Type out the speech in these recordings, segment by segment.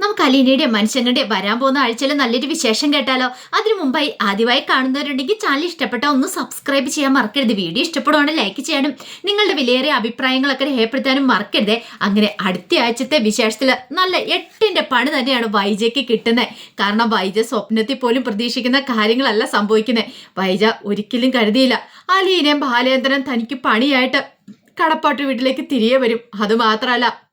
നമുക്ക് അലീനയുടെയും മനുഷ്യങ്ങളുടെയും വരാൻ പോകുന്ന ആഴ്ചയിൽ നല്ലൊരു വിശേഷം കേട്ടാലോ? അതിനു മുമ്പായി ആദ്യമായി കാണുന്നവരുണ്ടെങ്കിൽ ചാനൽ ഇഷ്ടപ്പെട്ട ഒന്ന് സബ്സ്ക്രൈബ് ചെയ്യാൻ മറക്കരുത്. വീഡിയോ ഇഷ്ടപ്പെടുവാണെങ്കിൽ ലൈക്ക് ചെയ്യാനും നിങ്ങളുടെ വിലയേറിയ അഭിപ്രായങ്ങളൊക്കെ രേഖപ്പെടുത്താനും മറക്കരുത്. അങ്ങനെ അടുത്ത ആഴ്ചത്തെ വിശേഷത്തിൽ നല്ല എട്ടിന്റെ പണി തന്നെയാണ് വൈജയ്ക്ക് കിട്ടുന്നത് കാരണം വൈജ സ്വപ്നത്തിൽ പോലും പ്രതീക്ഷിക്കുന്ന കാര്യങ്ങളല്ല സംഭവിക്കുന്നത് വൈജ ഒരിക്കലും കരുതിയില്ല. അലീനയും ബാലേന്ദ്രൻ തനിക്ക് പണിയായിട്ട് കടപ്പാട്ട് വീട്ടിലേക്ക് തിരികെ വരും. അത് മാത്രമല്ല ഹും,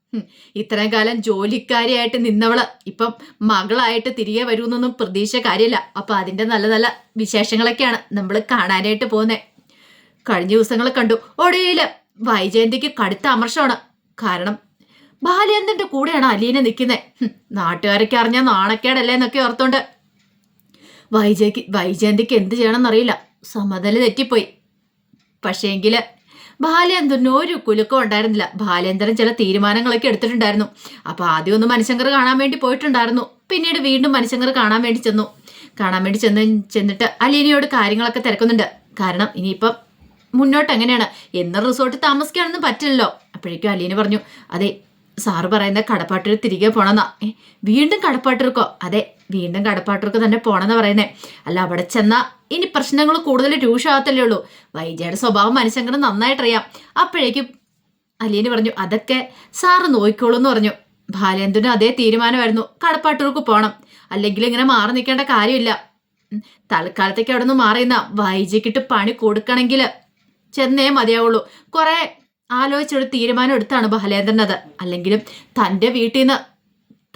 ഇത്രയും കാലം ജോലിക്കാരിയായിട്ട് നിന്നവൾ. ഇപ്പം മകളായിട്ട് തിരികെ വരുമെന്നൊന്നും പ്രതീക്ഷ കാര്യമില്ല. അപ്പൊ അതിന്റെ നല്ല നല്ല വിശേഷങ്ങളൊക്കെയാണ് നമ്മൾ കാണാനായിട്ട് പോകുന്നത് കഴിഞ്ഞ ദിവസങ്ങൾ കണ്ടു. ഒടുവിൽ വൈജയന്തിക്ക് കടുത്ത അമർഷമാണ്. കാരണം ബാലയന്തിന്റെ കൂടെയാണ് അലീന നിൽക്കുന്നത് നാട്ടുകാരൊക്കെ അറിഞ്ഞ നാണക്കേടല്ലേ എന്നൊക്കെ ഓർത്തോണ്ട്. വൈജയ്ക്ക് വൈജയന്തിക്ക് എന്ത് ചെയ്യണമെന്നറിയില്ല. സമതല തെറ്റിപ്പോയി. പക്ഷേങ്കിൽ ബാലേന്ദ്രന് ഒരു കുലുക്കം ഉണ്ടായിരുന്നില്ല. ബാലേന്ദ്രൻ ചില തീരുമാനങ്ങളൊക്കെ എടുത്തിട്ടുണ്ടായിരുന്നു. അപ്പോൾ ആദ്യം ഒന്ന് മനുശങ്കർ കാണാൻ വേണ്ടി പോയിട്ടുണ്ടായിരുന്നു. പിന്നീട് വീണ്ടും മനുശങ്കർ കാണാൻ വേണ്ടി ചെന്നു. കാണാൻ വേണ്ടി ചെന്ന് ചെന്നിട്ട് അലീനയോട് കാര്യങ്ങളൊക്കെ തിരക്കുന്നുണ്ട്. കാരണം ഇനിയിപ്പം മുന്നോട്ട് എങ്ങനെയാണ്? എന്ന റിസോർട്ടിൽ താമസിക്കാനൊന്നും പറ്റില്ലല്ലോ. അപ്പോഴേക്കും അലീന പറഞ്ഞു അതെ സാറ് പറയുന്ന കടപ്പാട്ടൂർ തിരികെ പോണെന്നാ. വീണ്ടും കടപ്പാട്ടൂർക്കോ അതെ വീണ്ടും കടപ്പാട്ടൂർക്ക് തന്നെ പോണെന്ന് പറയുന്നേ. അല്ല അവിടെ ചെന്നാ ഇനി പ്രശ്നങ്ങൾ കൂടുതൽ രൂക്ഷമാകത്തല്ലേ ഉള്ളൂ. വൈജയുടെ സ്വഭാവം മനുഷ്യങ്കർ നന്നായിട്ടറിയാം. അപ്പോഴേക്കും അലീന് പറഞ്ഞു അതൊക്കെ സാറ് നോക്കിക്കോളൂ എന്ന് പറഞ്ഞു. ബാലേന്ദ്രനും അതേ തീരുമാനമായിരുന്നു. കടപ്പാട്ടൂർക്ക് പോകണം അല്ലെങ്കിൽ ഇങ്ങനെ മാറി നിൽക്കേണ്ട കാര്യമില്ല. തൽക്കാലത്തേക്ക് അവിടെ നിന്ന്. മാറിയുന്ന വൈജയ്ക്കിട്ട് പണി കൊടുക്കണമെങ്കിൽ ചെന്നേ മതിയാവുള്ളൂ. കുറെ ആലോചിച്ചൊരു തീരുമാനം എടുത്താണ് ബാലേന്ദ്രൻ അത് അല്ലെങ്കിലും തന്റെ വീട്ടിൽ നിന്ന്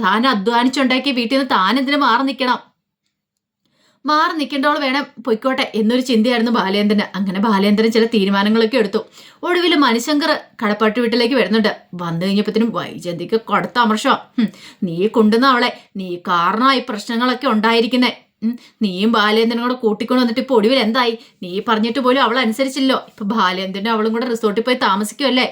താൻ അധ്വാനിച്ചുണ്ടാക്കിയ വീട്ടിൽ നിന്ന് താൻ എന്തിനു മാറി നിൽക്കണം? മാറി നിൽക്കേണ്ടവൾ വേണം. പൊയ്ക്കോട്ടെ. എന്നൊരു ചിന്തയായിരുന്നു ബാലേന്ദ്രന്. അങ്ങനെ ബാലേന്ദ്രൻ ചില തീരുമാനങ്ങളൊക്കെ എടുത്തു. ഒടുവിൽ മണിശങ്കർ കടപ്പാട്ട് വീട്ടിലേക്ക് വരുന്നുണ്ട്. വന്നു കഴിഞ്ഞപ്പോഴത്തേനും വൈജന്തിക്ക് കൊടുത്ത അമർഷോ നീ കൊണ്ടുവന്ന അവളെ. നീ കാരണമായി പ്രശ്നങ്ങളൊക്കെ ഉണ്ടായിരിക്കുന്നേ. നീയും ബാലേന്ദ്രനും കൂടെ കൂട്ടിക്കൊണ്ട് വന്നിട്ട് ഇപ്പൊ ഒടുവിൽ എന്തായി? നീ പറഞ്ഞിട്ട് പോലും അവൾ അനുസരിച്ചില്ലോ ഇപ്പൊ ബാലേന്ദ്രനും അവളും കൂടെ റിസോർട്ടിൽ പോയി താമസിക്കുമല്ലേ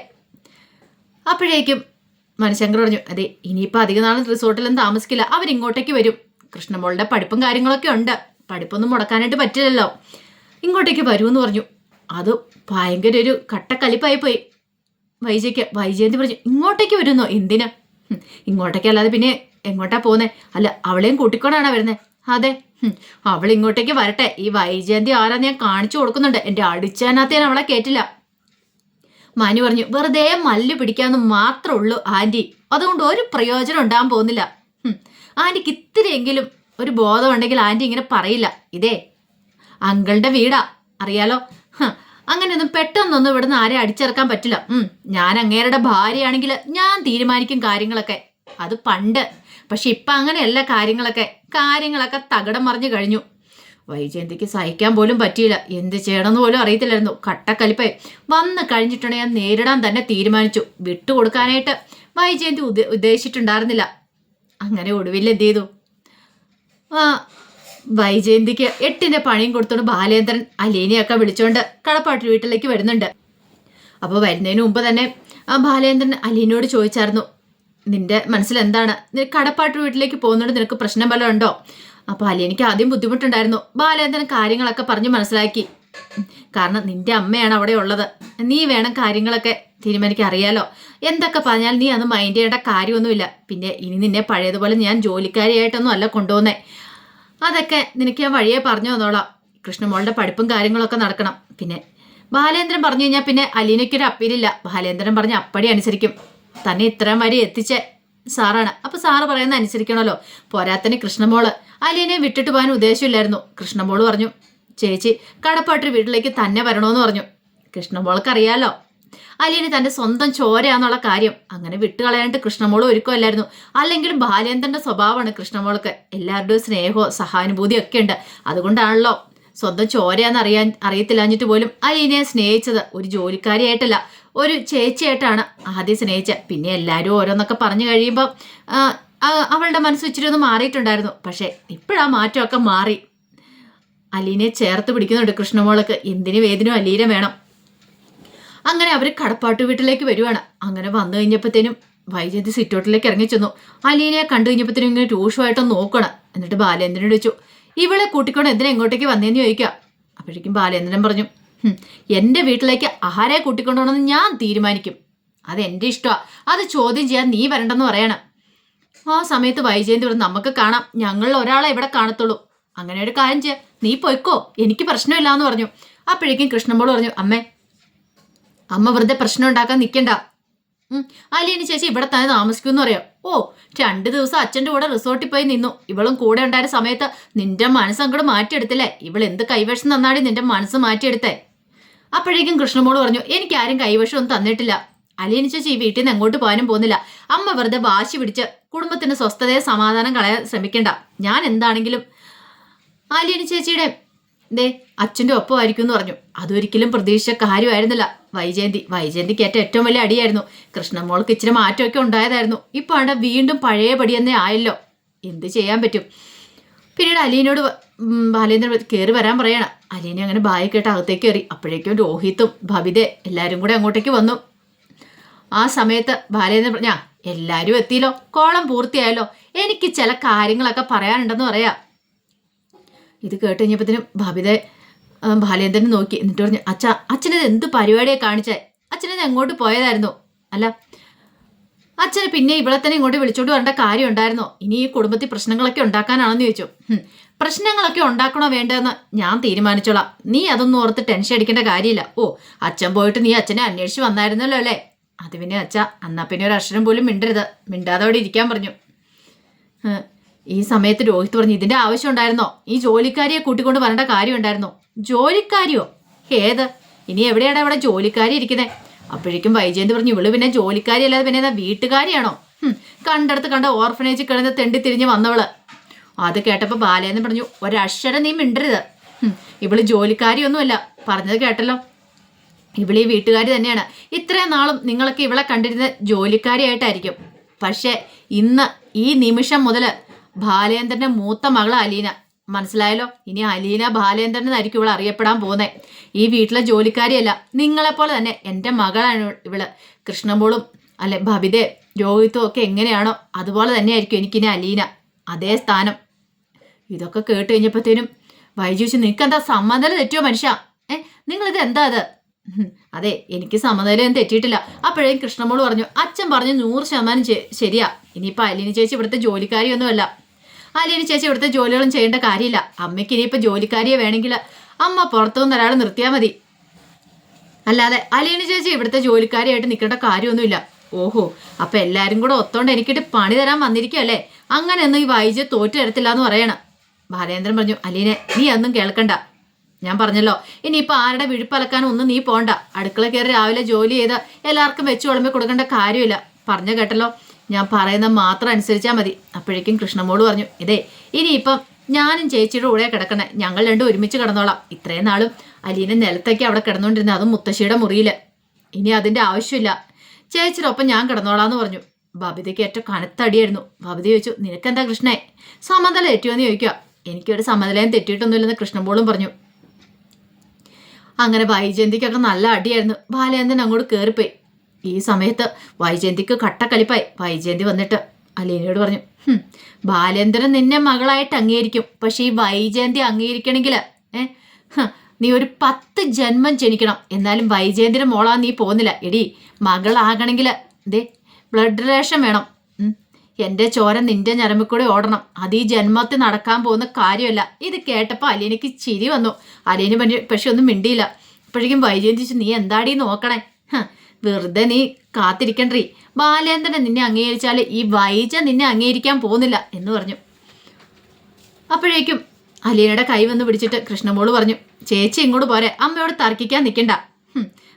അപ്പോഴേക്കും മണിശങ്കർ പറഞ്ഞു അതെ ഇനിയിപ്പോൾ അധിക നാൾ റിസോർട്ടിലൊന്നും താമസിക്കില്ല. അവരിങ്ങോട്ടേക്ക് വരും. കൃഷ്ണമോളുടെ പഠിപ്പും കാര്യങ്ങളൊക്കെ ഉണ്ട്. പഠിപ്പൊന്നും മുടക്കാനായിട്ട് പറ്റില്ലല്ലോ. ഇങ്ങോട്ടേക്ക് വരുമെന്ന് പറഞ്ഞു. അത് ഭയങ്കര ഒരു കട്ടക്കലിപ്പായി പോയി വൈജയ്ക്ക് വൈജയന്തി പറഞ്ഞു ഇങ്ങോട്ടേക്ക് വരുന്നോ? എന്തിനാ? ഇങ്ങോട്ടേക്ക് അല്ലാതെ പിന്നെ എങ്ങോട്ടാ പോകുന്നേ അല്ല അവളെയും കൂട്ടിക്കൊണ്ടാണ് വരുന്നത് അതെ അവൾ ഇങ്ങോട്ടേക്ക് വരട്ടെ. ഈ വൈജയന്തി ആരാ ഞാൻ കാണിച്ചു കൊടുക്കുന്നുണ്ട്. എന്റെ അടിച്ചതിനകത്ത് ഞാൻ അവളെ കേട്ടില്ല മനു പറഞ്ഞു വെറുതെ മല്ല് പിടിക്കാന്ന് മാത്രമേ ഉള്ളൂ ആന്റി. അതുകൊണ്ട് ഒരു പ്രയോജനം ഉണ്ടാകാൻ പോകുന്നില്ല. ആന്റിക്ക് ഇത്തിരിയെങ്കിലും ഒരു ബോധം ഉണ്ടെങ്കിൽ ആന്റി ഇങ്ങനെ പറയില്ല. ഇതേ അങ്കളുടെ വീടാ. അറിയാലോ? അങ്ങനെയൊന്നും പെട്ടെന്നൊന്നും ഇവിടുന്ന് ആരെ അടിച്ചിറക്കാൻ പറ്റില്ല. ഞാൻ അങ്ങേരുടെ ഭാര്യയാണെങ്കിൽ ഞാൻ തീരുമാനിക്കും കാര്യങ്ങളൊക്കെ. അത് പണ്ട്. പക്ഷെ ഇപ്പം അങ്ങനെയല്ല കാര്യങ്ങളൊക്കെ. കാര്യങ്ങളൊക്കെ തകടം മറിഞ്ഞു കഴിഞ്ഞു. വൈജയന്തിക്ക് സഹിക്കാൻ പോലും പറ്റിയില്ല. എന്ത് ചെയ്യണമെന്ന് പോലും അറിയത്തില്ലായിരുന്നു. കട്ടക്കലിപ്പായി വന്ന് കഴിഞ്ഞിട്ടുണ്ടെങ്കിൽ നേരിടാൻ തന്നെ തീരുമാനിച്ചു. വിട്ടുകൊടുക്കാനായിട്ട് വൈജയന്തി ഉദ്ദ ഉദ്ദേശിച്ചിട്ടുണ്ടായിരുന്നില്ല. അങ്ങനെ ഒടുവിൽ എന്ത് ചെയ്തു? ആ വൈജയന്തിക്ക് എട്ടിന്റെ പണിയും കൊടുത്തോണ്ട് ബാലേന്ദ്രൻ അലീനയൊക്കെ വിളിച്ചോണ്ട് കടപ്പാട്ട് വീട്ടിലേക്ക് വരുന്നുണ്ട്. അപ്പോൾ വരുന്നതിന് മുമ്പ് തന്നെ ആ ബാലേന്ദ്രൻ അലീനയോട് ചോദിച്ചായിരുന്നു നിന്റെ മനസ്സിൽ എന്താണ് കടപ്പാട്ട് വീട്ടിലേക്ക് പോകുന്നതുകൊണ്ട് നിനക്ക് പ്രശ്നം വല്ലതും ഉണ്ടോ? അപ്പോൾ എനിക്ക് ആദ്യം ബുദ്ധിമുട്ടുണ്ടായിരുന്നു. ബാലേന്ദ്രൻ കാര്യങ്ങളൊക്കെ പറഞ്ഞു മനസ്സിലാക്കി. കാരണം നിന്റെ അമ്മയാണ് അവിടെ ഉള്ളത്. നീ വേണം കാര്യങ്ങളൊക്കെ തീരുമാനിക്കാൻ അറിയാലോ. എന്തൊക്കെ പറഞ്ഞാൽ നീ അത് മൈൻഡ് ചെയ്യേണ്ട കാര്യമൊന്നുമില്ല. പിന്നെ ഇനി നിന്നെ പഴയതുപോലെ ഞാൻ ജോലിക്കാരിയായിട്ടൊന്നും അല്ല കൊണ്ടുപോകുന്നേ. അതൊക്കെ നിനക്ക് ഞാൻ വഴിയെ പറഞ്ഞു തന്നോളാം. കൃഷ്ണമോളുടെ പഠിപ്പും കാര്യങ്ങളൊക്കെ നടക്കണം. പിന്നെ ബാലേന്ദ്രൻ പറഞ്ഞു കഴിഞ്ഞാൽ പിന്നെ അലീനയ്ക്കൊരു അപ്പീലില്ല. ബാലേന്ദ്രൻ പറഞ്ഞ അപ്പടി അനുസരിക്കും. തന്നെ ഇത്രയും വരെ എത്തിച്ച. സാറാണ്. അപ്പൊ സാറ് പറയുന്ന അനുസരിക്കണമല്ലോ. പോരാത്തന് കൃഷ്ണമോൾ. അലീനെ വിട്ടിട്ട് പോകാൻ ഉദ്ദേശമില്ലായിരുന്നു. കൃഷ്ണമോൾ പറഞ്ഞു ചേച്ചി കടപ്പാട്ട് വീട്ടിലേക്ക് തന്നെ വരണമെന്ന് പറഞ്ഞു. കൃഷ്ണമോൾക്ക് അറിയാലോ അലീന് തന്റെ സ്വന്തം ചോരയാന്നുള്ള കാര്യം. അങ്ങനെ വിട്ടുകളയാനായിട്ട് കൃഷ്ണമോൾ ഒരുക്കമല്ലായിരുന്നു. അല്ലെങ്കിലും ബാലേന്ദ്രന്റെ സ്വഭാവമാണ് കൃഷ്ണമോൾക്ക്. എല്ലാവരുടെയും സ്നേഹവും സഹാനുഭൂതിയും ഒക്കെ ഉണ്ട് അതുകൊണ്ടാണല്ലോ സ്വന്തം ചോരയാന്ന് അറിയാൻ അറിയത്തില്ലാഞ്ഞിട്ട് പോലും അലീനയെ സ്നേഹിച്ചത് ഒരു ജോലിക്കാരിയായിട്ടല്ല ഒരു ചേച്ചിയായിട്ടാണ് ആദ്യം സ്നേഹിച്ചത് പിന്നെ എല്ലാവരും ഓരോന്നൊക്കെ പറഞ്ഞു കഴിയുമ്പോൾ അവളുടെ മനസ്സ് ഇച്ചിരി ഒന്ന് മാറിയിട്ടുണ്ടായിരുന്നു. പക്ഷേ ഇപ്പോഴാ മാറ്റമൊക്കെ മാറി. അലീനെ ചേർത്ത് പിടിക്കുന്നുണ്ട് കൃഷ്ണമോൾക്ക്. എന്തിനു വേദിനും അലീന വേണം. അങ്ങനെ അവർ കടപ്പാട്ട് വീട്ടിലേക്ക് വരുവാണ്. അങ്ങനെ വന്നു കഴിഞ്ഞപ്പോഴത്തേനും വൈജയന്തി സിറ്റോട്ടിലേക്ക് ഇറങ്ങി ചെന്നു അലീനയെ കണ്ടു കഴിഞ്ഞപ്പോഴത്തേനും ഇങ്ങനെ രൂക്ഷമായിട്ടൊന്ന് നോക്കണം എന്നിട്ട് ബാലേന്ദ്രനോട് ചോദിച്ചു ഇവളെ കൂട്ടിക്കൊണ്ട് എന്തിനാ ഇങ്ങോട്ടേക്ക് വന്നേന്ന് ചോദിക്കുക? അപ്പോഴേക്കും ബാലേന്ദ്രൻ പറഞ്ഞു "ഹും, എന്റെ വീട്ടിലേക്ക് ആരെ കൂട്ടിക്കൊണ്ടുപോകണമെന്ന് ഞാൻ തീരുമാനിക്കും. അത് എന്റെ ഇഷ്ടമാണ് അത് ചോദ്യം ചെയ്യാൻ നീ വരണ്ടെന്ന് പറയണം. ആ സമയത്ത് വൈജയന്തി പറഞ്ഞു നമുക്ക് കാണാം. ഞങ്ങളിൽ ഒരാളെ ഇവിടെ കാണത്തുള്ളൂ. അങ്ങനെ ഒരു കാര്യം ചെയ്യാം. നീ പൊയ്ക്കോ. എനിക്ക് പ്രശ്നമില്ല എന്ന് പറഞ്ഞു. അപ്പോഴേക്കും കൃഷ്ണമോൾ പറഞ്ഞു അമ്മേ അമ്മ വെറുതെ പ്രശ്നം ഉണ്ടാക്കാൻ നിൽക്കണ്ട. അലിയന് ചേച്ചി ഇവിടെ തന്നെ താമസിക്കുമെന്ന് പറയാം. ഓ രണ്ടു ദിവസം അച്ഛന്റെ കൂടെ റിസോർട്ടിൽ പോയി നിന്നു. ഇവളും കൂടെ ഉണ്ടായ സമയത്ത് നിന്റെ മനസ്സങ്ങോട്ട് മാറ്റിയെടുത്തില്ലേ? ഇവൾ എന്ത് കൈവശം തന്നാടി നിന്റെ മനസ്സ് മാറ്റിയെടുത്തേ? അപ്പോഴേക്കും കൃഷ്ണമോൾ പറഞ്ഞു എനിക്ക് ആരും കൈവശം ഒന്നും തന്നിട്ടില്ല. അലിയന് ചേച്ചി ഈ വീട്ടിൽ നിന്ന് എങ്ങോട്ട് പോകാനും പോകുന്നില്ല. അമ്മ വെറുതെ വാശി പിടിച്ച് കുടുംബത്തിന് സ്വസ്ഥതയെ സമാധാനം കളയാൻ ശ്രമിക്കണ്ട. ഞാൻ എന്താണെങ്കിലും ആലിയന് ചേച്ചിയുടെ ദേ അച്ഛന്റെ ഒപ്പമായിരിക്കും എന്ന് പറഞ്ഞു. അതൊരിക്കലും പ്രതീക്ഷിച്ച കാര്യമായിരുന്നില്ല. വൈജയന്തി വൈജയന്തിക്ക് ഏറ്റ ഏറ്റവും വലിയ അടിയായിരുന്നു. കൃഷ്ണമോൾക്ക് ഇച്ചിരി മാറ്റമൊക്കെ ഉണ്ടായതായിരുന്നു. ഇപ്പൊ അവിടെ വീണ്ടും പഴയപടി തന്നെ ആയല്ലോ. എന്ത് ചെയ്യാൻ പറ്റും? പിന്നീട് അലീനോട് ബാലേന്ദ്രൻ കയറി വരാൻ പറയണം. അലീനെ അങ്ങനെ ബായി കേട്ട് അകത്തേക്ക് കയറി അപ്പോഴേക്കും രോഹിത്തും ഭവിതെ എല്ലാവരും കൂടെ അങ്ങോട്ടേക്ക് വന്നു. ആ സമയത്ത് ബാലേന്ദ്രൻ പറഞ്ഞ എല്ലാവരും എത്തിയല്ലോ. കോളം പൂർത്തിയായല്ലോ. എനിക്ക് ചില കാര്യങ്ങളൊക്കെ പറയാനുണ്ടെന്ന് പറയാം. ഇത് കേട്ട് കഴിഞ്ഞപ്പോഴത്തേനും ഭവിത ബാലേന്ദ്രൻ നോക്കി. എന്നിട്ട് പറഞ്ഞു അച്ഛ അച്ഛനത് എന്ത് പരിപാടിയാണ് കാണിച്ചേ? അച്ഛനത് എങ്ങോട്ട് പോയതായിരുന്നു. അല്ല അച്ഛന് പിന്നെ ഇവിടെ തന്നെ ഇങ്ങോട്ട് വിളിച്ചോണ്ട് വരേണ്ട കാര്യം ഉണ്ടായിരുന്നോ? ഇനി ഈ കുടുംബത്തിൽ പ്രശ്നങ്ങളൊക്കെ ഉണ്ടാക്കാനാണെന്ന് ചോദിച്ചു. പ്രശ്നങ്ങളൊക്കെ ഉണ്ടാക്കണോ വേണ്ടതെന്ന് ഞാൻ തീരുമാനിച്ചോളാം. നീ അതൊന്നും ഓർത്ത് ടെൻഷൻ അടിക്കേണ്ട കാര്യമില്ല. ഓ അച്ഛൻ പോയിട്ട് നീ അച്ഛനെ അന്വേഷിച്ച് വന്നായിരുന്നല്ലോ അല്ലേ? അത് പിന്നെ അച്ഛ എന്നാ പിന്നെ ഒരു അക്ഷരം പോലും മിണ്ടരുത്. മിണ്ടാതെ അവിടെ ഇരിക്കാൻ പറഞ്ഞു. ഈ സമയത്ത് രോഹിത് പറഞ്ഞു ഇതിന്റെ ആവശ്യം ഉണ്ടായിരുന്നോ? ഈ ജോലിക്കാരിയെ കൂട്ടിക്കൊണ്ട് വരേണ്ട കാര്യം ഉണ്ടായിരുന്നോ? ജോലിക്കാരിയോ? ഏത്? ഇനി എവിടെയാണ് അവിടെ ജോലിക്കാരി ഇരിക്കുന്നത് അപ്പോഴേക്കും വൈജയന്ത് പറഞ്ഞു ഇവൾ പിന്നെ ജോലിക്കാരി അല്ലാതെ പിന്നെ ഏതാ വീട്ടുകാരിയാണോ? കണ്ടടുത്ത് കണ്ട ഓർഫനേജിൽ കിടന്ന് തെണ്ടി തിരിഞ്ഞ് വന്നവൾ. അത് കേട്ടപ്പോൾ ബാലേന്ന് പറഞ്ഞു ഒരക്ഷരം നീ മിണ്ടരുത്. ഇവൾ ജോലിക്കാരിയൊന്നുമല്ല. പറഞ്ഞത് കേട്ടല്ലോ? ഇവളീ വീട്ടുകാരി തന്നെയാണ്. ഇത്രയും നാളും നിങ്ങളൊക്കെ ഇവളെ കണ്ടിരുന്ന ജോലിക്കാരിയായിട്ടായിരിക്കും. പക്ഷേ ഇന്ന് ഈ നിമിഷം മുതൽ ബാലേന്ദ്രന്റെ മൂത്ത മകൾ അലീന മനസ്സിലായല്ലോ? ഇനി അലീന ബാലേന്ദ്രൻ എന്നായിരിക്കും ഇവൾ അറിയപ്പെടാൻ പോകുന്നത് ഈ വീട്ടിലെ ജോലിക്കാരിയല്ല. നിങ്ങളെപ്പോലെ തന്നെ എന്റെ മകളാണ് ഇവൾ. കൃഷ്ണമോളും അല്ലെ ഭവിതേ രോഹിത്തും ഒക്കെ എങ്ങനെയാണോ അതുപോലെ തന്നെയായിരിക്കും എനിക്കിനി അലീന. അതേ സ്ഥാനം. ഇതൊക്കെ കേട്ട് കഴിഞ്ഞപ്പോഴത്തേനും വൈജൂച്ച് നിനക്ക് എന്താ സമ്മതല തെറ്റിയോ മനുഷ്യ? ഏ നിങ്ങളിത് എന്താ അത്? അതെ എനിക്ക് സമനിലയൊന്നും തെറ്റിയിട്ടില്ല. അപ്പോഴേ കൃഷ്ണമോൾ പറഞ്ഞു അച്ഛൻ പറഞ്ഞു നൂറ് ശതമാനം ശരിയാ. ഇനിയിപ്പോൾ അലീന ചേച്ചി ഇവിടുത്തെ ജോലിക്കാരിയൊന്നുമല്ല. അലീന ചേച്ചി ഇവിടുത്തെ ജോലികളും ചെയ്യേണ്ട കാര്യമില്ല. അമ്മയ്ക്ക് ഇനിയിപ്പോൾ ജോലിക്കാരിയെ വേണമെങ്കിൽ അമ്മ പുറത്തുനിന്ന് ഒരാൾ നിർത്തിയാൽ മതി. അല്ലാതെ അലീന ചേച്ചി ഇവിടുത്തെ ജോലിക്കാരിയായിട്ട് നിൽക്കേണ്ട കാര്യമൊന്നുമില്ല. ഓഹോ അപ്പൊ എല്ലാരും കൂടെ ഒത്തോണ്ട് എനിക്കിട്ട് പണി തരാൻ വന്നിരിക്കുമല്ലേ അങ്ങനെയൊന്നും ഈ വായിച്ച് തോറ്റു തരത്തില്ല എന്ന് പറയണം. ബാലേന്ദ്രൻ പറഞ്ഞു അലീനെ നീ ഒന്നും കേൾക്കണ്ട. ഞാൻ പറഞ്ഞല്ലോ ഇനിയിപ്പോൾ ആരുടെ വിഴുപ്പലക്കാനും ഒന്നും നീ പോണ്ട. അടുക്കള കയറി രാവിലെ ജോലി ചെയ്ത് എല്ലാവർക്കും വെച്ച് വിളമ്പി കൊടുക്കേണ്ട കാര്യമില്ല. പറഞ്ഞു കേട്ടല്ലോ? ഞാൻ പറയുന്ന മാത്രം അനുസരിച്ചാൽ മതി. അപ്പോഴേക്കും കൃഷ്ണമോൾ പറഞ്ഞു ഇതേ ഇനിയിപ്പം ഞാനും ചേച്ചിയുടെ കൂടെ കിടക്കണേ. ഞങ്ങൾ രണ്ടും ഒരുമിച്ച് കിടന്നോളാം. ഇത്രയും നാളും അലീനെ നിലത്തേക്ക് അവിടെ കിടന്നുകൊണ്ടിരുന്ന അതും മുത്തശ്ശിയുടെ മുറിയിൽ ഇനി അതിന്റെ ആവശ്യമില്ല. ചേച്ചിയുടെ ഒപ്പം ഞാൻ കിടന്നോളാന്ന് പറഞ്ഞു. ബബിതയ്ക്ക് ഏറ്റവും കനത്തടിയായിരുന്നു. ബബിത ചോദിച്ചു നിനക്കെന്താ കൃഷ്ണേ? സമനില തെറ്റുമെന്ന് ചോദിക്കുക എനിക്കൊരു സമനിലയും തെറ്റിയിട്ടൊന്നുമില്ലെന്ന് കൃഷ്ണമോളും പറഞ്ഞു. അങ്ങനെ വൈജയന്തിക്കൊക്കെ നല്ല അടിയായിരുന്നു. ബാലയന്തൻ അങ്ങോട്ട് കയറിപ്പോയി ഈ സമയത്ത് വൈജയന്തിക്ക് കട്ടക്കലിപ്പായി. വൈജയന്തി വന്നിട്ട് അലീനയോട് പറഞ്ഞു ബാലേന്ദ്രൻ നിന്നെ മകളായിട്ട് അംഗീകരിക്കും. പക്ഷെ ഈ വൈജയന്തി അംഗീകരിക്കണമെങ്കിൽ ഏഹ് നീ ഒരു പത്ത് ജന്മം ജനിക്കണം. എന്നാലും വൈജയന്തിന് മോളാ നീ പോകുന്നില്ല. എടി മകളാകണമെങ്കിൽ ദേ ബ്ലഡ് റിലേഷൻ വേണം. എന്റെ ചോര നിന്റെ ഞരമ്പിൽ കൂടെ ഓടണം. അത് ഈ ജന്മത്തിൽ നടക്കാൻ പോകുന്ന കാര്യമല്ല. ഇത് കേട്ടപ്പോൾ അലീനയ്ക്ക് ചിരി വന്നു. അലീന പക്ഷെ ഒന്നും മിണ്ടിയില്ല. അപ്പോഴേക്കും വൈജയന്തി നീ എന്താടി നോക്കണേ? വെറുതെ നീ കാത്തിരിക്കണ്ടി ബാലേന്ദ്രൻ നിന്നെ അംഗീകരിച്ചാൽ ഈ വൈജ നിന്നെ അംഗീകരിക്കാൻ പോകുന്നില്ല എന്ന് പറഞ്ഞു. അപ്പോഴേക്കും അലീനയുടെ കൈ വന്ന് പിടിച്ചിട്ട് കൃഷ്ണമോൾ പറഞ്ഞു ചേച്ചി ഇങ്ങോട്ട് പോരെ അമ്മയോട് തർക്കിക്കാൻ നിൽക്കണ്ട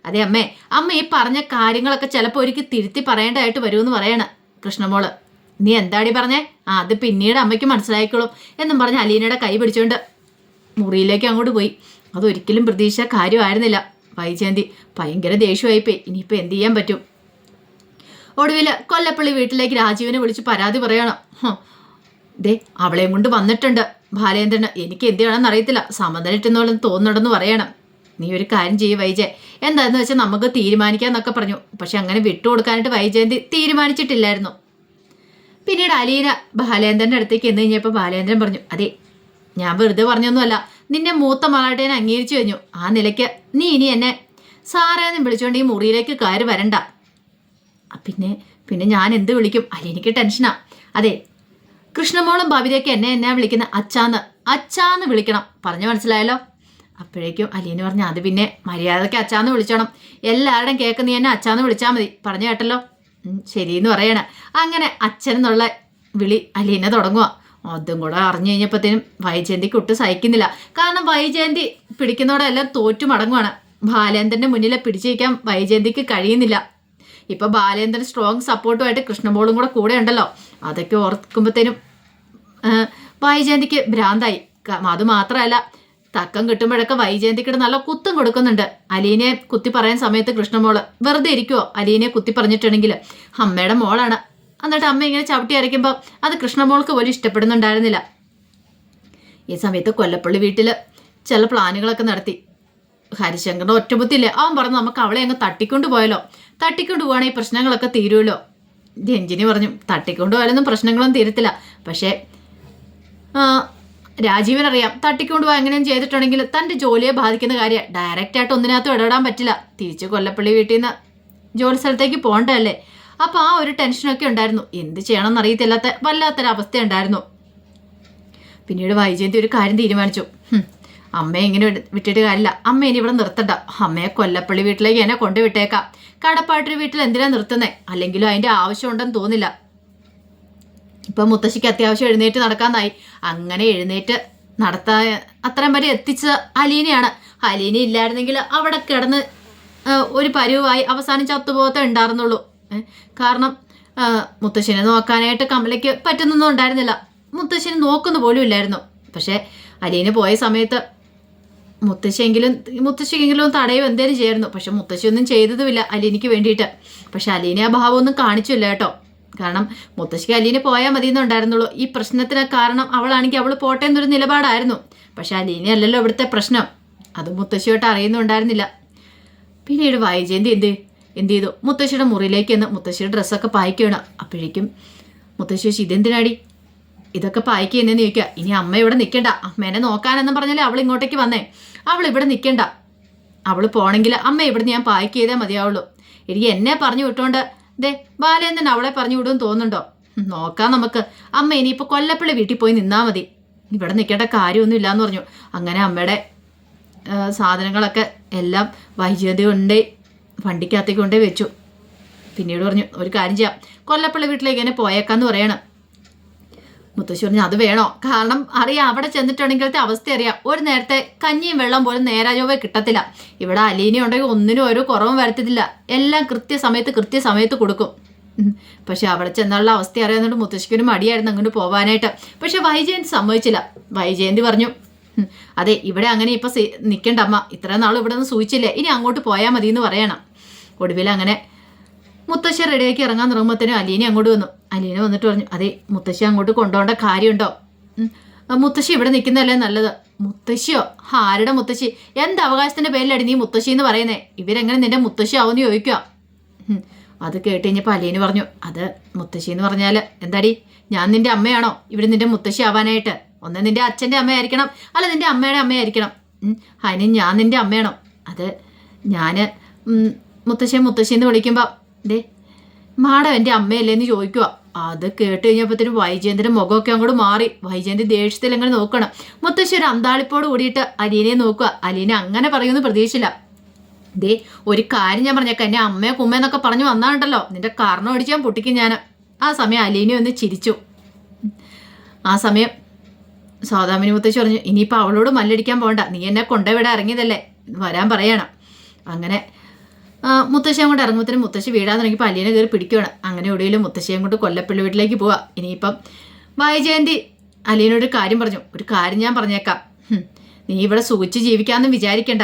അതെ അമ്മേ അമ്മ ഈ പറഞ്ഞ കാര്യങ്ങളൊക്കെ ചിലപ്പോൾ ഒരിക്കൽ തിരുത്തി പറയേണ്ടതായിട്ട് വരുമെന്ന് പറയണ കൃഷ്ണമോൾ. നീ എന്താടി പറഞ്ഞേ? ആ അത് പിന്നീട് അമ്മയ്ക്ക് മനസ്സിലായിക്കോളും എന്നും പറഞ്ഞ് അലീനയുടെ കൈ പിടിച്ചുകൊണ്ട് മുറിയിലേക്ക് അങ്ങോട്ട് പോയി. അതൊരിക്കലും പ്രതീക്ഷിച്ച കാര്യമായിരുന്നില്ല. വൈജയന്തി ഭയങ്കര ദേഷ്യമായിപ്പോയി. ഇനിയിപ്പോൾ എന്ത് ചെയ്യാൻ പറ്റും? ഒടുവിൽ കൊല്ലപ്പള്ളി വീട്ടിലേക്ക് രാജീവിനെ വിളിച്ച് പരാതി പറയണം. ദേ അവളെയും കൊണ്ട് വന്നിട്ടുണ്ട്. ബാലേന്ദ്രന് എനിക്ക് എന്ത് ചെയ്യണമെന്ന് അറിയത്തില്ല. സമനില ഇട്ടെന്നോളം തോന്നുന്നുണ്ടെന്ന് പറയണം. നീ ഒരു കാര്യം ചെയ്യ് വൈജയ് എന്താന്ന് വെച്ചാൽ നമുക്ക് തീരുമാനിക്കാന്നൊക്കെ പറഞ്ഞു. പക്ഷെ അങ്ങനെ വിട്ടുകൊടുക്കാനായിട്ട് വൈജയന്തി തീരുമാനിച്ചിട്ടില്ലായിരുന്നു. പിന്നീട് അലീന ബാലേന്ദ്രന്റെ അടുത്തേക്ക് എന്ന് കഴിഞ്ഞപ്പോൾ ബാലേന്ദ്രൻ പറഞ്ഞു അതെ ഞാൻ വെറുതെ പറഞ്ഞൊന്നുമല്ല. നിന്നെ മൂത്ത മകളായിട്ട് ഞാൻ അംഗീകരിച്ചു കഴിഞ്ഞു. ആ നിലയ്ക്ക് നീ ഇനി എന്നെ സാറേന്ന് വിളിച്ചുകൊണ്ട് ഈ മുറിയിലേക്ക് കയറി വരണ്ട. പിന്നെ പിന്നെ ഞാൻ എന്ത് വിളിക്കും? അല്ല എനിക്ക് ടെൻഷനാ അതെ കൃഷ്ണമോളും ഭവിതയൊക്കെ എന്നെ എന്നാ വിളിക്കുന്ന അച്ചാന്ന് അച്ചാന്ന് വിളിക്കണം. പറഞ്ഞു മനസ്സിലായല്ലോ? അപ്പോഴേക്കും അലീന് പറഞ്ഞു അത് പിന്നെ മര്യാദയ്ക്ക് അച്ചാന്ന് വിളിച്ചോണം. എല്ലാവരുടെയും കേക്ക് നീ എന്നെ അച്ചാന്ന് വിളിച്ചാൽ മതി. പറഞ്ഞു കേട്ടല്ലോ? ശരിയെന്ന് പറയണ. അങ്ങനെ അച്ഛനെന്നുള്ള വിളി അലീനെ തുടങ്ങുക അതും കൂടെ അറിഞ്ഞു കഴിഞ്ഞപ്പോഴത്തേനും വൈജയന്തിക്ക് ഒട്ടും സഹിക്കുന്നില്ല. കാരണം വൈജയന്തി പിടിക്കുന്നതോടെ എല്ലാം തോറ്റു മടങ്ങുവാണ്. ബാലേന്ദ്രന്റെ മുന്നിലെ പിടിച്ചിരിക്കാൻ വൈജയന്തിക്ക് കഴിയുന്നില്ല. ഇപ്പം ബാലേന്ദ്രൻ സ്ട്രോങ് സപ്പോർട്ടുമായിട്ട് കൃഷ്ണബോളും കൂടെ കൂടെ ഉണ്ടല്ലോ. അതൊക്കെ ഓർക്കുമ്പോഴത്തേനും വൈജയന്തിക്ക് ഭ്രാന്തായി. അത് മാത്രമല്ല തക്കം കിട്ടുമ്പോഴൊക്കെ വൈജയന്തിക്കിട്ട് നല്ല കുത്തും കൊടുക്കുന്നുണ്ട്. അലീനെ കുത്തി പറയാൻ സമയത്ത് കൃഷ്ണമോൾ വെറുതെ ഇരിക്കുവോ? അലീനെ കുത്തി പറഞ്ഞിട്ടുണ്ടെങ്കിൽ അമ്മയുടെ മോളാണ്. എന്നിട്ട് അമ്മ ഇങ്ങനെ ചവിട്ടി അരയ്ക്കുമ്പോൾ അത് കൃഷ്ണമോൾക്ക് പോലും ഇഷ്ടപ്പെടുന്നുണ്ടായിരുന്നില്ല. ഈ സമയത്ത് കൊല്ലപ്പള്ളി വീട്ടിൽ ചില പ്ലാനുകളൊക്കെ നടത്തി. ഹരിശങ്കറിന് ഒറ്റബുദ്ധിയില്ലേ. അവൻ പറഞ്ഞു നമുക്ക് അവളെ അങ്ങ് തട്ടിക്കൊണ്ട് പോയാലോ? തട്ടിക്കൊണ്ട് പോവാണെങ്കിൽ പ്രശ്നങ്ങളൊക്കെ തീരുമല്ലോ രഞ്ജിനി പറഞ്ഞു തട്ടിക്കൊണ്ട് പോയാലൊന്നും പ്രശ്നങ്ങളൊന്നും തീരത്തില്ല. പക്ഷേ രാജീവനറിയാം തട്ടിക്കൊണ്ട് പോകാൻ എങ്ങനെയും ചെയ്തിട്ടുണ്ടെങ്കിൽ തന്റെ ജോലിയെ ബാധിക്കുന്ന കാര്യം ഡയറക്റ്റായിട്ട് ഒന്നിനകത്തും ഇടപെടാൻ പറ്റില്ല. തിരിച്ച് കൊല്ലപ്പള്ളി വീട്ടിൽ നിന്ന് ജോലി സ്ഥലത്തേക്ക് പോകണ്ടല്ലേ അപ്പോൾ ആ ഒരു ടെൻഷനൊക്കെ ഉണ്ടായിരുന്നു. എന്ത് ചെയ്യണമെന്ന് അറിയത്തില്ലാത്ത വല്ലാത്തൊരവസ്ഥ ഉണ്ടായിരുന്നു പിന്നീട് വൈജയന്തി ഒരു കാര്യം തീരുമാനിച്ചു. അമ്മയെ ഇങ്ങനെ വിട്ടിട്ട് കാര്യമില്ല. അമ്മ ഇനി ഇവിടെ നിർത്തണ്ട. അമ്മയെ കൊല്ലപ്പള്ളി വീട്ടിലേക്ക് എന്നെ കൊണ്ടുവിട്ടേക്കാം. കടപ്പാട്ടൊരു വീട്ടിൽ എന്തിനാ നിർത്തുന്നേ? അല്ലെങ്കിലും അതിന്റെ ആവശ്യമുണ്ടെന്ന് തോന്നില്ല. ഇപ്പം മുത്തശ്ശിക്ക് അത്യാവശ്യം എഴുന്നേറ്റ് നടക്കാന്നായി അങ്ങനെ എഴുന്നേറ്റ് നടത്താൻ അത്രയും വരെ എത്തിച്ച അലീനയാണ്. അലീന ഇല്ലായിരുന്നെങ്കിൽ അവിടെ കിടന്ന് ഒരു പരുവായി അവസാനം ചത്തുപോകത്തേ ഉണ്ടായിരുന്നുള്ളൂ. കാരണം മുത്തശ്ശനെ നോക്കാനായിട്ട് കമലയ്ക്ക് പറ്റുന്നൊന്നും ഉണ്ടായിരുന്നില്ല. മുത്തശ്ശനെ നോക്കുന്ന പോലും ഇല്ലായിരുന്നു. പക്ഷേ അലീന് പോയ സമയത്ത് മുത്തശ്ശിയെങ്കിലും മുത്തശ്ശിക്കെങ്കിലും തടയോ എന്തേലും ചെയ്യായിരുന്നു. പക്ഷെ മുത്തശ്ശിയൊന്നും ചെയ്തതുമില്ല അലീനയ്ക്ക് വേണ്ടിയിട്ട്. പക്ഷെ അലീനെ ആ ഭാവമൊന്നും കാണിച്ചില്ല കേട്ടോ. കാരണം മുത്തശ്ശിക്ക് അലീന പോയാൽ മതി എന്നുണ്ടായിരുന്നുള്ളൂ ഈ പ്രശ്നത്തിന് കാരണം അവളാണെങ്കിൽ അവൾ പോട്ടെ എന്നൊരു നിലപാടായിരുന്നു. പക്ഷെ അലീന അല്ലല്ലോ ഇവിടുത്തെ പ്രശ്നം. അത് മുത്തശ്ശിയോട്ട് അറിയുന്നുണ്ടായിരുന്നില്ല. പിന്നീട് വൈജയന്തി എന്ത്? എന്ത് ചെയ്തു മുത്തശ്ശിയുടെ മുറിയിലേക്ക് എന്ന് മുത്തശ്ശിയുടെ ഡ്രസ്സൊക്കെ പായ്ക്കുകയാണ് അപ്പോഴേക്കും മുത്തശ്ശി ചോദിച്ചു ഇതെന്തിനാടി? ഇതൊക്കെ പായിക്കുന്നതെന്ന് ചോദിക്കുക. ഇനി അമ്മ ഇവിടെ നിൽക്കണ്ട. അമ്മേനെ നോക്കാനെന്ന് പറഞ്ഞാലേ അവൾ ഇങ്ങോട്ടേക്ക് വന്നേ. അവൾ ഇവിടെ നിൽക്കണ്ട. അവൾ പോണെങ്കിൽ അമ്മ ഇവിടെ ഞാൻ പായ്ക്ക് ചെയ്തേ മതിയാവുള്ളൂ. എനിക്ക് എന്നെ പറഞ്ഞു വിട്ടോണ്ട് ദേ ബാലേന്ദ്രൻ അവളെ പറഞ്ഞു വിടുമെന്ന് തോന്നുന്നുണ്ടോ? നോക്കാം നമുക്ക്. അമ്മ ഇനിയിപ്പോൾ കൊല്ലപ്പള്ളി വീട്ടിൽ പോയി നിന്നാൽ മതി. ഇവിടെ നിൽക്കേണ്ട കാര്യമൊന്നും ഇല്ലാന്ന് പറഞ്ഞു. അങ്ങനെ അമ്മയുടെ സാധനങ്ങളൊക്കെ എല്ലാം വൈദ്യുതി കൊണ്ടേ വണ്ടിക്കകത്തേക്ക് കൊണ്ടേ വെച്ചു. പിന്നീട് പറഞ്ഞു ഒരു കാര്യം ചെയ്യാം. കൊല്ലപ്പള്ളി വീട്ടിലേക്ക് എന്നെ പോയേക്കാന്ന് പറയണം. മുത്തശ്ശി പറഞ്ഞു അത് വേണോ? കാരണം അറിയാം അവിടെ ചെന്നിട്ടുണ്ടെങ്കിലത്തെ അവസ്ഥ അറിയാം. ഒരു നേരത്തെ കഞ്ഞിയും വെള്ളം പോലും നേരാജോവേ കിട്ടത്തില്ല. ഇവിടെ അലീന ഉണ്ടെങ്കിൽ ഒന്നിനും ഒരു കുറവും വരുത്തത്തില്ല എല്ലാം കൃത്യസമയത്ത് കൃത്യസമയത്ത് കൊടുക്കും. പക്ഷെ അവിടെ ചെന്നുള്ള അവസ്ഥ അറിയാവുന്നതുകൊണ്ട് മുത്തശ്ശിക്കൊരു മടിയായിരുന്നു അങ്ങോട്ട് പോകാനായിട്ട് പക്ഷെ വൈജയന്തി സമ്മതിച്ചില്ല. വൈജയന്തി പറഞ്ഞു അതെ ഇവിടെ അങ്ങനെ ഇപ്പൊ നിൽക്കേണ്ട അമ്മ. ഇത്ര നാൾ ഇവിടെ നിന്ന് സൂചിച്ചില്ലേ ഇനി അങ്ങോട്ട് പോയാൽ മതി എന്ന് പറയണം. ഒടുവിൽ അങ്ങനെ മുത്തശ്ശി റെഡിയാക്കി ഇറങ്ങാൻ തുടങ്ങുമ്പോഴത്തേനും അലീനെ അങ്ങോട്ട് വന്നു. അലീന വന്നിട്ട് പറഞ്ഞു അതെ മുത്തശ്ശി അങ്ങോട്ട് കൊണ്ടുപോകേണ്ട കാര്യമുണ്ടോ. മുത്തശ്ശി ഇവിടെ നിൽക്കുന്നതല്ലേ നല്ലത്. മുത്തശ്ശിയോ? ആരുടെ മുത്തശ്ശി? എന്ത് അവകാശത്തിന്റെ പേരിലടി നീ മുത്തശ്ശി എന്ന് പറയുന്നേ? ഇവരെങ്ങനെ നിന്റെ മുത്തശ്ശി ആവുമെന്ന് ചോദിക്കുക. അത് കേട്ട് കഴിഞ്ഞപ്പോൾ അലീന് പറഞ്ഞു അത് മുത്തശ്ശി എന്ന് പറഞ്ഞാൽ എന്താടി? ഞാൻ നിന്റെ അമ്മയാണോ? ഇവിടെ നിന്റെ മുത്തശ്ശി ആവാനായിട്ട്. ഒന്ന് നിന്റെ അച്ഛന്റെ അമ്മയായിരിക്കണം. അല്ല നിന്റെ അമ്മയുടെ അമ്മയായിരിക്കണം. അതിന് ഞാൻ നിന്റെ അമ്മയാണോ? അത് ഞാൻ മുത്തശ്ശിയെ മുത്തശ്ശി എന്ന് വിളിക്കുമ്പോൾ ദേ മാഡം എന്റെ അമ്മയല്ലേ? എന്ന് ചോദിക്കുക അത് കേട്ട് കഴിഞ്ഞപ്പോഴത്തേനും വൈജയന്തിന്റെ മുഖമൊക്കെ അങ്ങോട്ട് മാറി. വൈജയന്തി ദേഷ്യത്തിൽ അങ്ങനെ നോക്കണം. മുത്തശ്ശി ഒരു അന്താളിപ്പോട് കൂടിയിട്ട് അലീനയെ നോക്കുക. അലീന അങ്ങനെ പറയുമെന്ന് പ്രതീക്ഷയില്ല ദേ ഒരു കാര്യം ഞാൻ പറഞ്ഞേക്കാം. എന്റെ അമ്മയെ കുമ്മയെന്നൊക്കെ പറഞ്ഞു വന്നാണ്ടല്ലോ നിന്റെ കാരണം അടിച്ച് ഞാൻ പൊട്ടിക്കും ഞാൻ ആ സമയം അലീനെ ഒന്ന് ചിരിച്ചു. ആ സമയം സാധാമിനി മുത്തശ്ശി പറഞ്ഞു ഇനിയിപ്പോൾ അവളോട് മല്ലടിക്കാൻ പോകണ്ട നീ എന്നെ കൊണ്ടുവിടാൻ ഇറങ്ങിയതല്ലേ? വരാൻ പറയണം. അങ്ങനെ മുത്തശ്ശിയും കൊണ്ട് ഇറങ്ങുമ്പോഴത്തേനും മുത്തശ്ശി വീടാൻ തുടങ്ങിയപ്പോൾ അലീനെ കയറി പിടിക്കുകയാണ് അങ്ങനെ ഒടുവിലും മുത്തശ്ശിയും കൊണ്ട് കൊല്ലപ്പള്ളി വീട്ടിലേക്ക് പോവാ. ഇനിയിപ്പം വൈജയന്തി അലീനോട് കാര്യം പറഞ്ഞു. ഒരു കാര്യം ഞാൻ പറഞ്ഞേക്കാം. നീ ഇവിടെ സുഖിച്ച് ജീവിക്കാമെന്ന് വിചാരിക്കണ്ട.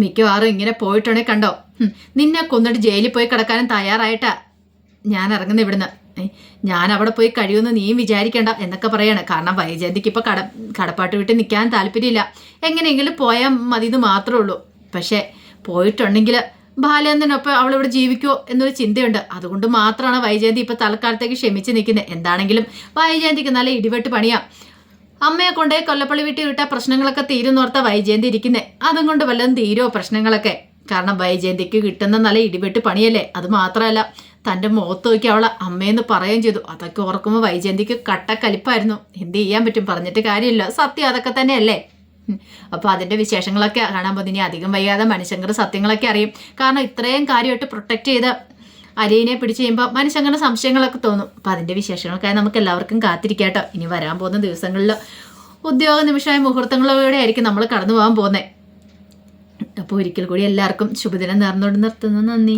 മിക്കവാറും ഇങ്ങനെ പോയിട്ടുണ്ടെങ്കിൽ കണ്ടോ? നിന്നെ കൊന്നിട്ട് ജയിലിൽ പോയി കിടക്കാനും തയ്യാറായിട്ടാ ഞാൻ ഇറങ്ങുന്ന ഇവിടുന്ന്. ഞാൻ അവിടെ പോയി കഴിയുമെന്ന് നീയും വിചാരിക്കണ്ട എന്നൊക്കെ പറയാണ്. കാരണം വൈജയന്തിക്ക് ഇപ്പോൾ കട കടപ്പാട്ട് വിട്ട് നിൽക്കാൻ താല്പര്യമില്ല. എങ്ങനെയെങ്കിലും പോയാൽ മതി എന്ന് മാത്രമേ ഉള്ളൂ. പക്ഷേ പോയിട്ടുണ്ടെങ്കിൽ ബാലേന്ദ്രനൊപ്പം അവളിവിടെ ജീവിക്കുമോ എന്നൊരു ചിന്തയുണ്ട്. അതുകൊണ്ട് മാത്രമാണ് വൈജയന്തി ഇപ്പോൾ തൽക്കാലത്തേക്ക് ക്ഷമിച്ച് നിൽക്കുന്നത്. എന്താണെങ്കിലും വൈജയന്തിക്ക് നല്ല ഇടിവെട്ട് പണിയാം. അമ്മയെ കൊണ്ടേ കൊല്ലപ്പള്ളി വീട്ടിൽ വിട്ട പ്രശ്നങ്ങളൊക്കെ തീരുന്നോർത്ത വൈജയന്തി ഇരിക്കുന്നത് അതും കൊണ്ട് വല്ലതും തീരുമോ പ്രശ്നങ്ങളൊക്കെ? കാരണം വൈജയന്തിക്ക് കിട്ടുന്ന നല്ല ഇടിവെട്ട് പണിയല്ലേ? അത് മാത്രമല്ല തന്റെ മുഖത്ത് നോക്കി അവളെ അമ്മയെന്ന് പറയുകയും ചെയ്തു. അതൊക്കെ ഓർക്കുമ്പോൾ വൈജയന്തിക്ക് കട്ടക്കലിപ്പായിരുന്നു എന്ത് ചെയ്യാൻ പറ്റും പറഞ്ഞിട്ട് കാര്യമില്ല. സത്യം അതൊക്കെ തന്നെയല്ലേ. അപ്പോൾ അതിന്റെ വിശേഷങ്ങളൊക്കെ കാണാൻ ഇനി അധികം വയ്യാതെ മനുഷ്യങ്കർ സത്യങ്ങളൊക്കെ അറിയും. കാരണം ഇത്രയും കാര്യമായിട്ട് പ്രൊട്ടക്റ്റ് ചെയ്ത് അരിയനെ പിടിച്ച് കഴിയുമ്പോൾ മനുഷ്യങ്ങളുടെ സംശയങ്ങളൊക്കെ തോന്നും. അപ്പം അതിന്റെ വിശേഷങ്ങൾക്കായി നമുക്ക് എല്ലാവർക്കും കാത്തിരിക്കാട്ടോ ഇനി വരാൻ പോകുന്ന ദിവസങ്ങളിൽ ഉദ്യോഗ നിമിഷമായ മുഹൂർത്തങ്ങളിലൂടെ ആയിരിക്കും നമ്മൾ കടന്നു പോകാൻ പോകുന്നത്. അപ്പോൾ ഒരിക്കൽ കൂടി എല്ലാവർക്കും ശുഭദിനം നേർന്നുകൊണ്ട് നിർത്തുന്നു. നന്ദി.